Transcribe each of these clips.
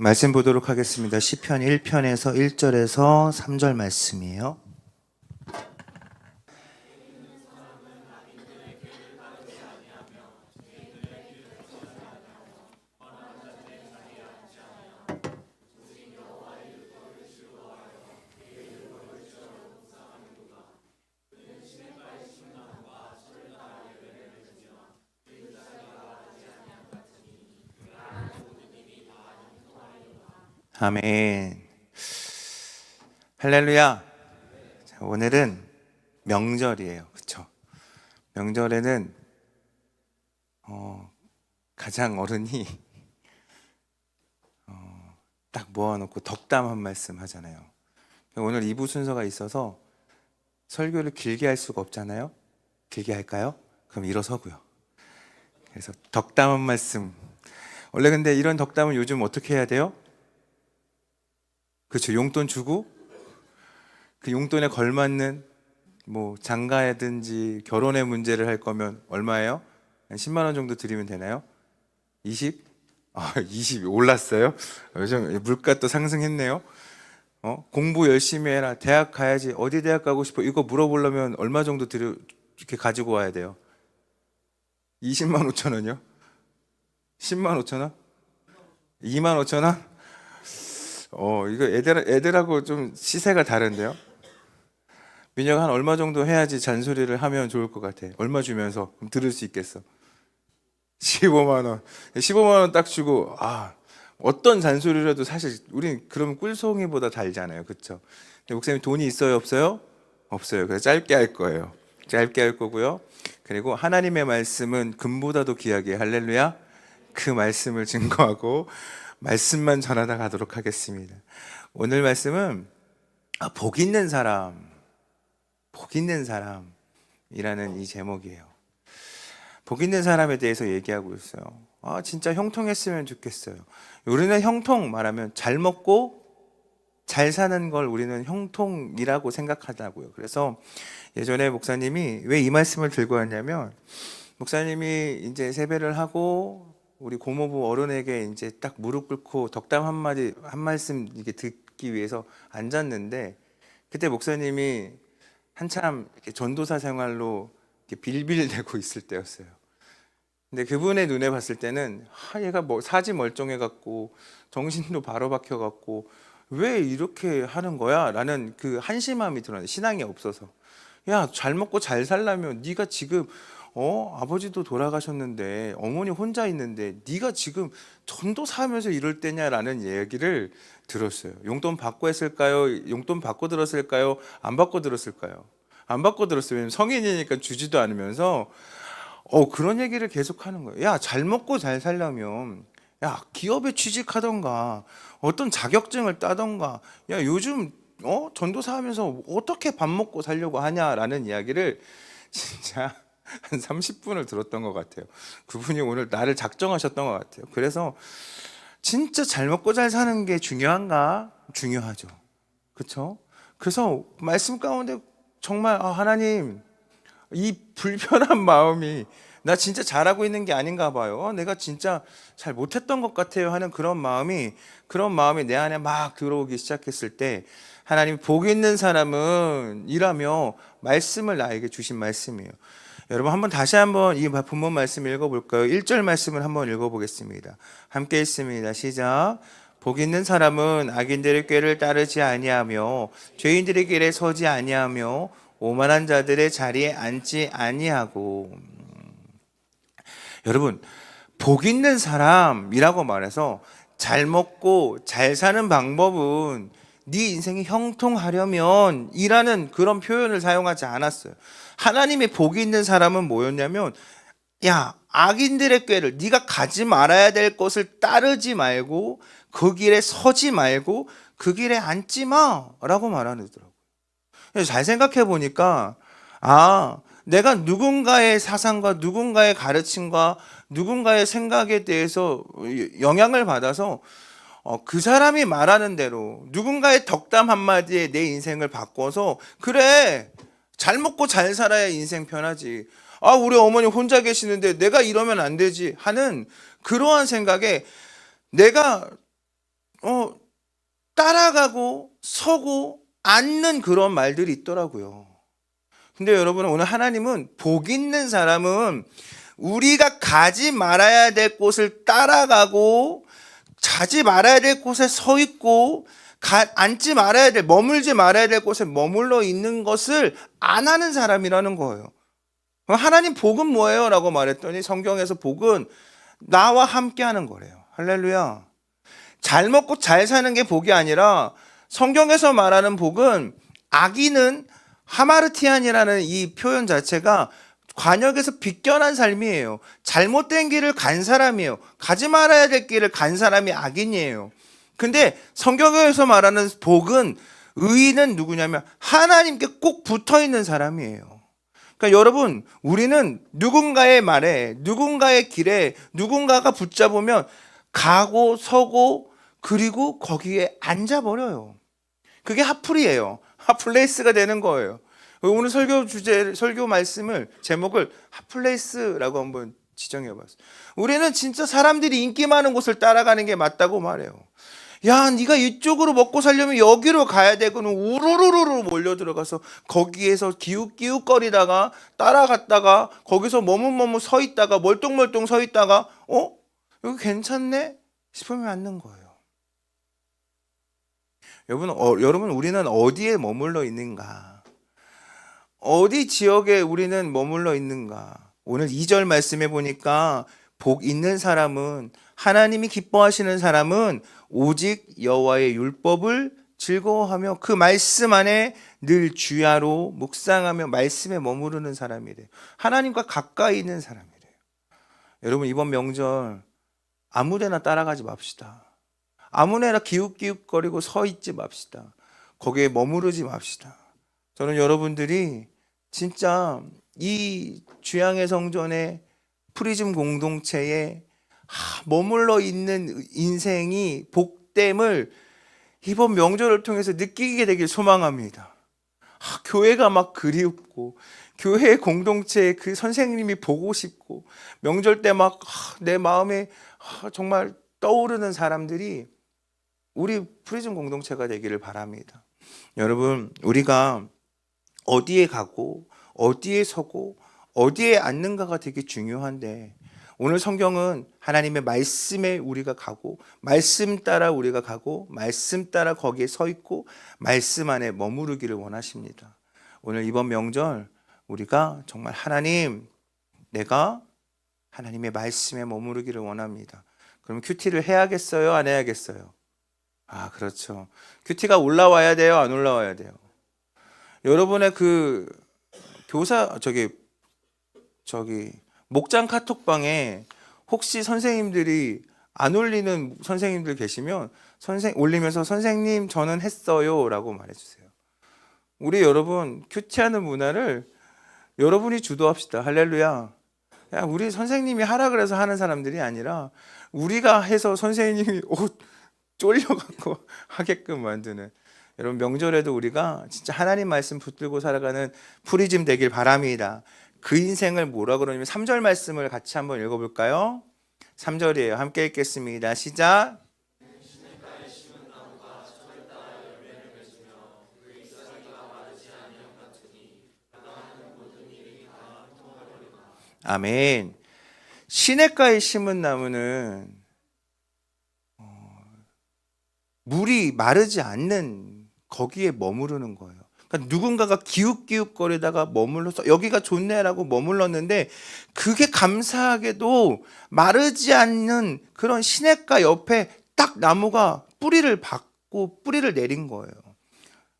말씀 보도록 하겠습니다. 시편 1편에서 1절에서 3절 말씀이에요. 아멘. 할렐루야. 자, 오늘은 명절이에요. 그렇죠? 명절에는 어, 가장 어른이 어, 딱 모아놓고 덕담 한 말씀 하잖아요. 오늘 2부 순서가 있어서 설교를 길게 할 수가 없잖아요. 길게 할까요? 그럼 일어서고요. 그래서 덕담 한 말씀. 원래 근데 이런 덕담은 요즘 어떻게 해야 돼요? 그렇죠. 용돈 주고 그 용돈에 걸맞는 뭐 장가라든지 결혼의 문제를 할 거면 얼마예요? 한 10만 원 정도 드리면 되나요? 20? 아, 20 올랐어요? 요즘 물가 또 상승했네요. 어? 공부 열심히 해라. 대학 가야지. 어디 대학 가고 싶어? 이거 물어보려면 얼마 정도 드려 이렇게 가지고 와야 돼요? 20만 5천 원이요? 10만 5천 원? 2만 5천 원? 어, 이거 애들, 애들하고 좀 시세가 다른데요? 민혁 한 얼마 정도 해야지 잔소리를 하면 좋을 것 같아. 얼마 주면서 그럼 들을 수 있겠어. 15만 원. 15만 원 딱 주고 아 어떤 잔소리라도 사실 우린 그러면 꿀송이보다 달잖아요, 그렇죠? 목사님 돈이 있어요, 없어요? 없어요. 그래서 짧게 할 거예요. 짧게 할 거고요. 그리고 하나님의 말씀은 금보다도 귀하게 할렐루야. 그 말씀을 증거하고 말씀만 전하다 가도록 하겠습니다. 오늘 말씀은 아, 복 있는 사람, 복 있는 사람이라는 이 제목이에요. 복 있는 사람에 대해서 얘기하고 있어요. 아, 진짜 형통했으면 좋겠어요. 우리는 형통 말하면 잘 먹고 잘 사는 걸 우리는 형통이라고 생각하다고요. 그래서 예전에 목사님이 왜 이 말씀을 들고 왔냐면 목사님이 이제 세배를 하고 우리 고모부 어른에게 이제 딱 무릎 꿇고 덕담 한 마디 한 말씀 이렇게 듣기 위해서 앉았는데 그때 목사님이 한참 이렇게 전도사 생활로 이렇게 빌빌대고 있을 때였어요. 근데 그분의 눈에 봤을 때는 아 얘가 뭐 사지 멀쩡해 갖고 정신도 바로 박혀 갖고 왜 이렇게 하는 거야라는 그 한심함이 들어요. 신앙이 없어서. 야, 잘 먹고 잘 살려면 네가 지금 어 아버지도 돌아가셨는데 어머니 혼자 있는데 네가 지금 전도 사면서 이럴 때냐라는 얘기를 들었어요. 용돈 받고 했을까요? 용돈 받고 들었을까요? 안 받고 들었을까요? 안 받고 들었어요. 왜냐면 성인이니까 주지도 않으면서 어 그런 얘기를 계속 하는 거예요. 야, 잘 먹고 잘 살려면 야, 기업에 취직하던가 어떤 자격증을 따던가 야, 요즘 어 전도사 하면서 어떻게 밥 먹고 살려고 하냐라는 이야기를 진짜 한 30분을 들었던 것 같아요. 그분이 오늘 나를 작정하셨던 것 같아요. 그래서 진짜 잘 먹고 잘 사는 게 중요한가? 중요하죠. 그렇죠? 그래서 말씀 가운데 정말 아, 하나님 이 불편한 마음이 나 진짜 잘하고 있는 게 아닌가 봐요. 어, 내가 진짜 잘 못했던 것 같아요 하는 그런 마음이 그런 마음이 내 안에 막 들어오기 시작했을 때 하나님 복 있는 사람은 이라며 말씀을 나에게 주신 말씀이에요. 여러분 한번 다시 한번 이 본문 말씀 읽어볼까요? 1절 말씀을 한번 읽어보겠습니다. 함께 읽습니다. 시작. 복 있는 사람은 악인들의 꾀를 따르지 아니하며 죄인들의 길에 서지 아니하며 오만한 자들의 자리에 앉지 아니하고 여러분 복 있는 사람이라고 말해서 잘 먹고 잘 사는 방법은 네 인생이 형통하려면 이라는 그런 표현을 사용하지 않았어요. 하나님의 복이 있는 사람은 뭐였냐면 야 악인들의 꾀를 네가 가지 말아야 될 것을 따르지 말고 그 길에 서지 말고 그 길에 앉지 마라고 말하더라고요. 잘 생각해 보니까 아 내가 누군가의 사상과 누군가의 가르침과 누군가의 생각에 대해서 영향을 받아서 어, 그 사람이 말하는 대로 누군가의 덕담 한마디에 내 인생을 바꿔서 그래 잘 먹고 잘 살아야 인생 편하지 아 우리 어머니 혼자 계시는데 내가 이러면 안 되지 하는 그러한 생각에 내가 어, 따라가고 서고 앉는 그런 말들이 있더라고요. 근데 여러분 오늘 하나님은 복 있는 사람은 우리가 가지 말아야 될 곳을 따라가고 자지 말아야 될 곳에 서 있고 가, 앉지 말아야 될 머물지 말아야 될 곳에 머물러 있는 것을 안 하는 사람이라는 거예요. 하나님 복은 뭐예요? 라고 말했더니 성경에서 복은 나와 함께 하는 거래요. 할렐루야. 잘 먹고 잘 사는 게 복이 아니라 성경에서 말하는 복은 아기는 하마르티안이라는 이 표현 자체가 관역에서 비껴난 삶이에요. 잘못된 길을 간 사람이에요. 가지 말아야 될 길을 간 사람이 악인이에요. 근데 성경에서 말하는 복은 의인은 누구냐면 하나님께 꼭 붙어 있는 사람이에요. 그러니까 여러분, 우리는 누군가의 말에, 누군가의 길에, 누군가가 붙잡으면 가고 서고 그리고 거기에 앉아 버려요. 그게 핫플이에요. 핫플레이스가 되는 거예요. 오늘 설교 주제, 설교 말씀을 제목을 핫플레이스라고 한번 지정해 봤어요. 우리는 진짜 사람들이 인기 많은 곳을 따라가는 게 맞다고 말해요. 야, 네가 이쪽으로 먹고 살려면 여기로 가야 되고는 우르르르 몰려 들어가서 거기에서 기웃기웃거리다가 따라갔다가 거기서 머뭇머뭇 서 있다가 멀뚱멀뚱 서 있다가 어? 여기 괜찮네? 싶으면 앉는 거예요. 여러분, 어, 여러분 우리는 어디에 머물러 있는가? 어디 지역에 우리는 머물러 있는가? 오늘 2절 말씀해 보니까 복 있는 사람은 하나님이 기뻐하시는 사람은 오직 여호와의 율법을 즐거워하며 그 말씀 안에 늘 주야로 묵상하며 말씀에 머무르는 사람이 래요. 하나님과 가까이 있는 사람이 래요. 여러분 이번 명절 아무데나 따라가지 맙시다. 아무데나 기웃기웃거리고 서 있지 맙시다. 거기에 머무르지 맙시다. 저는 여러분들이 진짜 이 주양의 성전의 프리즘 공동체에 하, 머물러 있는 인생이 복됨을 이번 명절을 통해서 느끼게 되길 소망합니다. 하, 교회가 막 그리웠고 교회 공동체의 그 선생님이 보고 싶고 명절 때 막 내 마음에 하, 정말 떠오르는 사람들이 우리 프리즘 공동체가 되기를 바랍니다. 여러분 우리가 어디에 가고 어디에 서고 어디에 앉는가가 되게 중요한데 오늘 성경은 하나님의 말씀에 우리가 가고 말씀 따라 우리가 가고 말씀 따라 거기에 서 있고 말씀 안에 머무르기를 원하십니다. 오늘 이번 명절 우리가 정말 하나님 내가 하나님의 말씀에 머무르기를 원합니다. 그럼 큐티를 해야겠어요? 안 해야겠어요? 아, 그렇죠. 큐티가 올라와야 돼요? 안 올라와야 돼요? 여러분의 그 교사 저기 저기 목장 카톡방에 혹시 선생님들이 안 올리는 선생님들 계시면 선생 올리면서 선생님 저는 했어요라고 말해주세요. 우리 여러분 큐티하는 문화를 여러분이 주도합시다. 할렐루야. 야, 우리 선생님이 하라 그래서 하는 사람들이 아니라 우리가 해서 선생님이 옷 쫄려갖고 하게끔 만드는 여러분 명절에도 우리가 진짜 하나님 말씀 붙들고 살아가는 프리즘 되길 바랍니다. 그 인생을 뭐라 그러냐면 3절 말씀을 같이 한번 읽어볼까요? 3절이에요. 함께 읽겠습니다. 시작. 아멘. 시냇가에 심은 나무는 어, 물이 마르지 않는 거기에 머무르는 거예요. 그러니까 누군가가 기웃기웃거리다가 머물러서 여기가 좋네라고 머물렀는데 그게 감사하게도 마르지 않는 그런 시냇가 옆에 딱 나무가 뿌리를 받고 뿌리를 내린 거예요.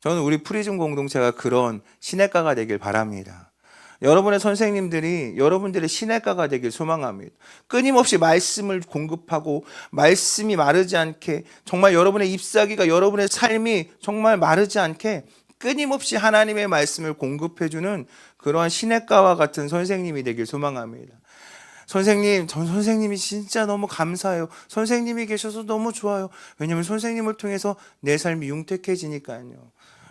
저는 우리 프리즘 공동체가 그런 시냇가가 되길 바랍니다. 여러분의 선생님들이 여러분들의 시냇가가 되길 소망합니다. 끊임없이 말씀을 공급하고 말씀이 마르지 않게 정말 여러분의 잎사귀가 여러분의 삶이 정말 마르지 않게 끊임없이 하나님의 말씀을 공급해주는 그러한 시냇가와 같은 선생님이 되길 소망합니다. 선생님, 전 선생님이 진짜 너무 감사해요. 선생님이 계셔서 너무 좋아요. 왜냐하면 선생님을 통해서 내 삶이 융택해지니까요.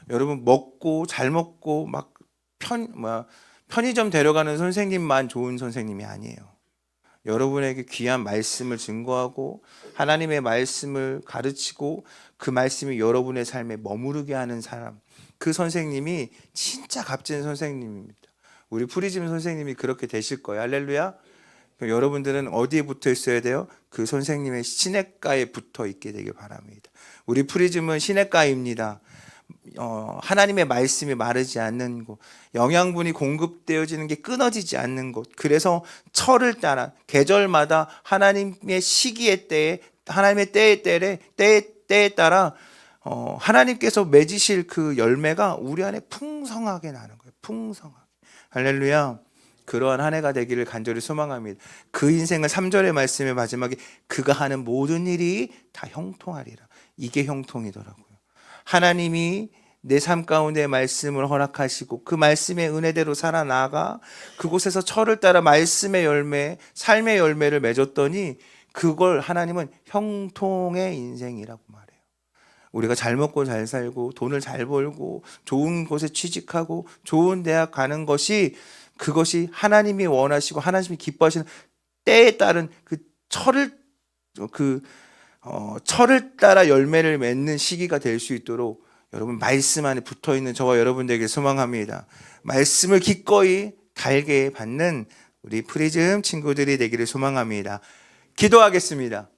여러분 먹고 잘 먹고 막 편 뭐야 편의점 데려가는 선생님만 좋은 선생님이 아니에요. 여러분에게 귀한 말씀을 증거하고 하나님의 말씀을 가르치고 그 말씀이 여러분의 삶에 머무르게 하는 사람. 그 선생님이 진짜 값진 선생님입니다. 우리 프리즘 선생님이 그렇게 되실 거예요. 할렐루야. 여러분들은 어디에 붙어 있어야 돼요? 그 선생님의 시냇가에 붙어 있게 되길 바랍니다. 우리 프리즘은 시냇가입니다. 어, 하나님의 말씀이 마르지 않는 곳, 영양분이 공급되어지는 게 끊어지지 않는 곳. 그래서 철을 따라 계절마다 하나님의 시기의 때에 하나님의 때의 때에 때에 때에 따라 어, 하나님께서 맺으실 그 열매가 우리 안에 풍성하게 나는 거예요. 풍성하게. 할렐루야. 그러한 한 해가 되기를 간절히 소망합니다. 그 인생은 3절의 말씀의 마지막에 그가 하는 모든 일이 다 형통하리라. 이게 형통이더라고요. 하나님이 내 삶 가운데 말씀을 허락하시고 그 말씀의 은혜대로 살아나가 그곳에서 철을 따라 말씀의 열매, 삶의 열매를 맺었더니 그걸 하나님은 형통의 인생이라고 말해요. 우리가 잘 먹고 잘 살고 돈을 잘 벌고 좋은 곳에 취직하고 좋은 대학 가는 것이 그것이 하나님이 원하시고 하나님이 기뻐하시는 때에 따른 그 철을 그 어, 철을 따라 열매를 맺는 시기가 될 수 있도록 여러분 말씀 안에 붙어 있는 저와 여러분들에게 소망합니다. 말씀을 기꺼이 달게 받는 우리 프리즘 친구들이 되기를 소망합니다. 기도하겠습니다.